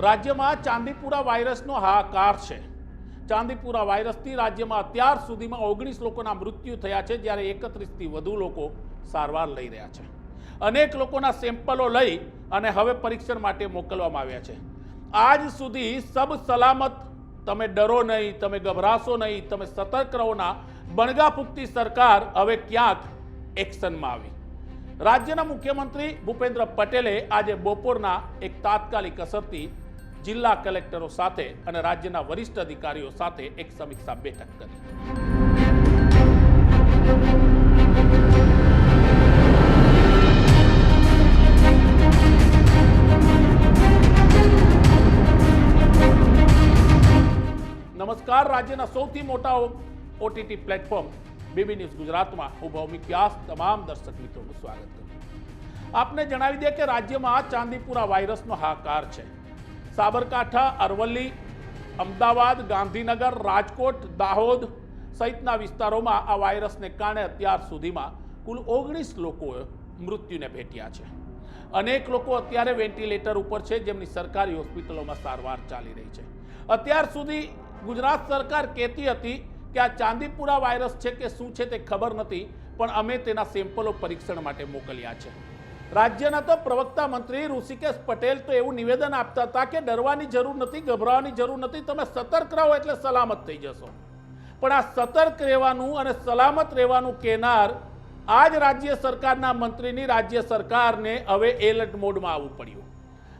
રાજ્યમાં ચાંદીપુરા વાયરસનો હાહાકાર છે. ચાંદીપુરા વાયરસથી રાજ્યમાં અત્યાર સુધીમાં ઓગણીસ લોકોના મૃત્યુ થયા છે, જ્યારે એકત્રીસથી વધુ લોકો સારવાર લઈ રહ્યા છે. અનેક લોકોના સેમ્પલો લઈ અને હવે પરીક્ષણ માટે મોકલવામાં આવ્યા છે. આજ સુધી સબ સલામત, તમે ડરો નહીં, તમે ગભરાશો નહીં, તમે સતર્ક રહોના બણગા સરકાર હવે ક્યાંક એક્શનમાં આવી. રાજ્યના મુખ્યમંત્રી ભૂપેન્દ્ર પટેલે આજે બપોરના એક તાત્કાલિક અસરથી જિલ્લા કલેક્ટરો સાથે અને રાજ્યના વરિષ્ઠ અધિકારીઓ સાથે એક સમીક્ષા બેઠક કરી. નમસ્કાર, રાજ્યના સૌથી મોટા ઓટીટી પ્લેટફોર્મ બીબી ન્યૂઝ ગુજરાતમાં. હું ભૌમિક વ્યાસ, તમામ દર્શક મિત્રોનું સ્વાગત કરું આપને જણાવી દે કે રાજ્યમાં ચાંદીપુરા વાયરસનો હાકાર છે. સાબરકાંઠા, અરવલ્લી, અમદાવાદ, ગાંધીનગર, રાજકોટ, દાહોદ સહિતના વિસ્તારોમાં આ વાયરસને કારણે અત્યાર સુધીમાં કુલ ઓગણીસ લોકોએ મૃત્યુને ભેટ્યા છે. અનેક લોકો અત્યારે વેન્ટિલેટર ઉપર છે, જેમની સરકારી હોસ્પિટલોમાં સારવાર ચાલી રહી છે. અત્યાર સુધી ગુજરાત સરકાર કહેતી હતી કે આ ચાંદીપુરા વાયરસ છે કે શું છે તે ખબર નથી, પણ અમે તેના સેમ્પલો પરીક્ષણ માટે મોકલ્યા છે. રાજ્યના તો પ્રવક્તા મંત્રી ઋષિકેશ પટેલ તો એવું નિવેદન આપતા હતા કે ડરવાની જરૂર નથી, ગભરાવાની જરૂર નથી, તમે સતર્ક રહો એટલે સલામત થઈ જશો. પણ આ સતર્ક રહેવાનું અને સલામત રહેવાનું કહેનાર આ જ રાજ્ય સરકારના મંત્રીની રાજ્ય સરકારને હવે એલર્ટ મોડમાં આવવું પડ્યું.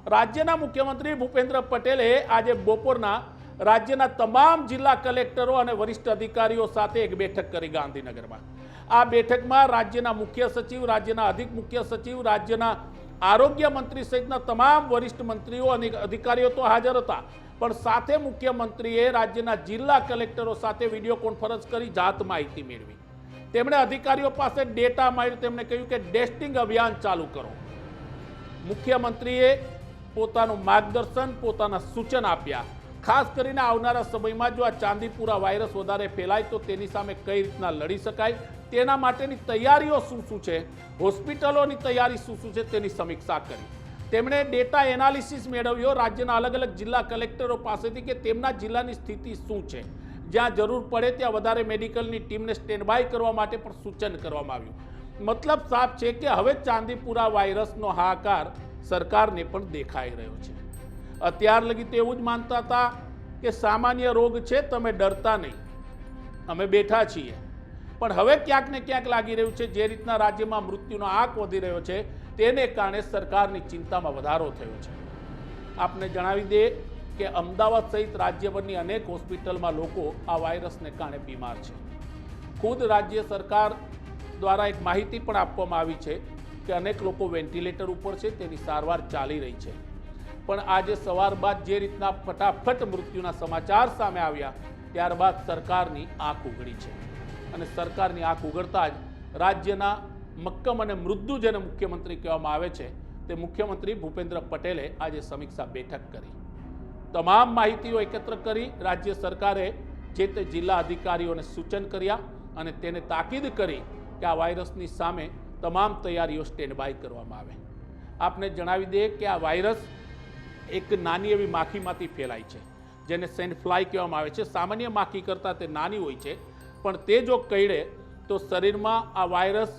રાજ્યના મુખ્યમંત્રી ભૂપેન્દ્ર પટેલે આજે બપોરના રાજ્યના તમામ જિલ્લા કલેક્ટરો અને વરિષ્ઠ અધિકારીઓ સાથે એક બેઠક કરી ગાંધીનગરમાં. આ બેઠકમાં રાજ્યના મુખ્ય સચિવ, રાજ્યના અધિક મુખ્ય સચિવ, રાજ્યના આરોગ્ય મંત્રી સહિતના તમામ વરિષ્ઠ મંત્રીઓ અને અધિકારીઓ તો હાજર હતા. પણ સાથે મુખ્યમંત્રીએ રાજ્યના જિલ્લા કલેક્ટરો સાથે વીડિયો કોન્ફરન્સ કરી જાત માહિતી મેળવી. તેમણે અધિકારીઓ પાસે ડેટા માંગ્યો તેમણે કહ્યું કે ડેસ્ટિંગ અભિયાન ચાલુ કરો. મુખ્યમંત્રીએ પોતાનું માર્ગદર્શન, પોતાના સૂચન આપ્યા. ખાસ કરીને આવનારા સમયમાં જો આ ચાંદીપુરા વાયરસ વધારે ફેલાય તો તેની સામે કઈ રીતના લડી શકાય, તેના માટેની તૈયારીઓ શું શું છે, હોસ્પિટલોની તૈયારી શું શું છે તેની સમીક્ષા કરી. તેમણે ડેટા એનાલિસિસ મેળવ્યો રાજ્યના અલગ અલગ જિલ્લા કલેક્ટરો પાસેથી કે તેમના જિલ્લાની સ્થિતિ શું છે. જ્યાં જરૂર પડે ત્યાં વધારે મેડિકલની ટીમને સ્ટેન્ડ બાય કરવા માટે પણ સૂચન કરવામાં આવ્યું. મતલબ સાફ છે કે હવે ચાંદીપુરા વાયરસનો હાહાકાર સરકારને પણ દેખાઈ રહ્યો છે. અત્યાર લગી તો એવું જ માનતા હતા કે સામાન્ય રોગ છે, તમે ડરતા નહીં. અમે બેઠા છીએ. પણ હવે ક્યાંક ને ક્યાંક લાગી રહ્યું છે, જે રીતના રાજ્યમાં મૃત્યુનો આંક વધી રહ્યો છે, તેને કારણે સરકારની ચિંતામાં વધારો થયો છે. આપને જણાવી દે કે અમદાવાદ સહિત રાજ્યભરની અનેક હોસ્પિટલમાં લોકો આ વાયરસને કારણે બીમાર છે. ખુદ રાજ્ય સરકાર દ્વારા એક માહિતી પણ આપવામાં આવી છે કે અનેક લોકો વેન્ટિલેટર ઉપર છે, તેની સારવાર ચાલી રહી છે. પણ આજે સવાર બાદ જે રીતના ફટાફટ મૃત્યુના સમાચાર સામે આવ્યા, ત્યારબાદ સરકારની આંખ ઉઘડી છે. અને સરકારની આંખ ઉઘડતા જ રાજ્યના મક્કમ અને મૃદુ જેને મુખ્યમંત્રી કહેવામાં આવે છે, તે મુખ્યમંત્રી ભૂપેન્દ્ર પટેલે આજે સમીક્ષા બેઠક કરી. તમામ માહિતીઓ એકત્ર કરી રાજ્ય સરકારે જે તે જિલ્લા અધિકારીઓને સૂચન કર્યા અને તેને તાકીદ કરી કે આ વાયરસની સામે તમામ તૈયારીઓ સ્ટેન્ડ બાય કરવામાં આવે. આપને જણાવી દઈએ કે આ વાયરસ એક નાની એવી માખીમાંથી ફેલાય છે, જેને સેન્ડ ફ્લાય કહેવામાં આવે છે. સામાન્ય માખી કરતાં તે નાની હોય છે, પણ તે જો કઈડે તો શરીરમાં આ વાયરસ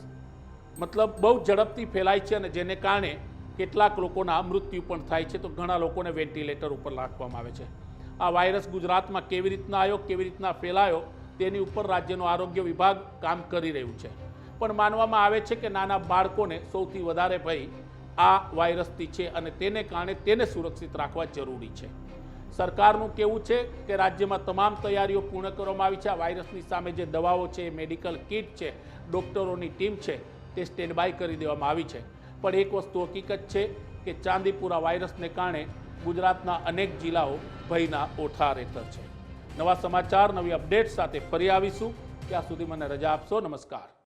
મતલબ બહુ ઝડપથી ફેલાય છે અને જેને કારણે કેટલાક લોકોના મૃત્યુ પણ થાય છે. તો ઘણા લોકોને વેન્ટિલેટર ઉપર રાખવામાં આવે છે. આ વાયરસ ગુજરાતમાં કેવી રીતના આવ્યો, કેવી રીતના ફેલાયો, તેની ઉપર રાજ્યનો આરોગ્ય વિભાગ કામ કરી રહ્યું છે. પણ માનવામાં આવે છે કે નાના બાળકોને સૌથી વધારે ભય આ વાયરસથી છે અને તેને કારણે તેને સુરક્ષિત રાખવા જરૂરી છે. સરકારનું કેવું છે કે રાજ્યમાં તમામ તૈયારીઓ પૂર્ણ કરવામાં આવી છે. આ વાયરસની સામે જે દવાઓ છે મેડિકલ કિટ છે, ડૉક્ટરોની ટીમ છે, તે સ્ટેન્ડ બાય કરી દેવામાં આવી છે. પણ એક વસ્તુ હકીકત છે કે ચાંદીપુરા વાયરસને કારણે ગુજરાતના અનેક જિલ્લાઓ ભયના ઓઠા હેઠળ છે. નવા સમાચાર, નવી અપડેટ સાથે ફરી આવીશું. ત્યાં સુધી મને રજા આપશો. નમસ્કાર.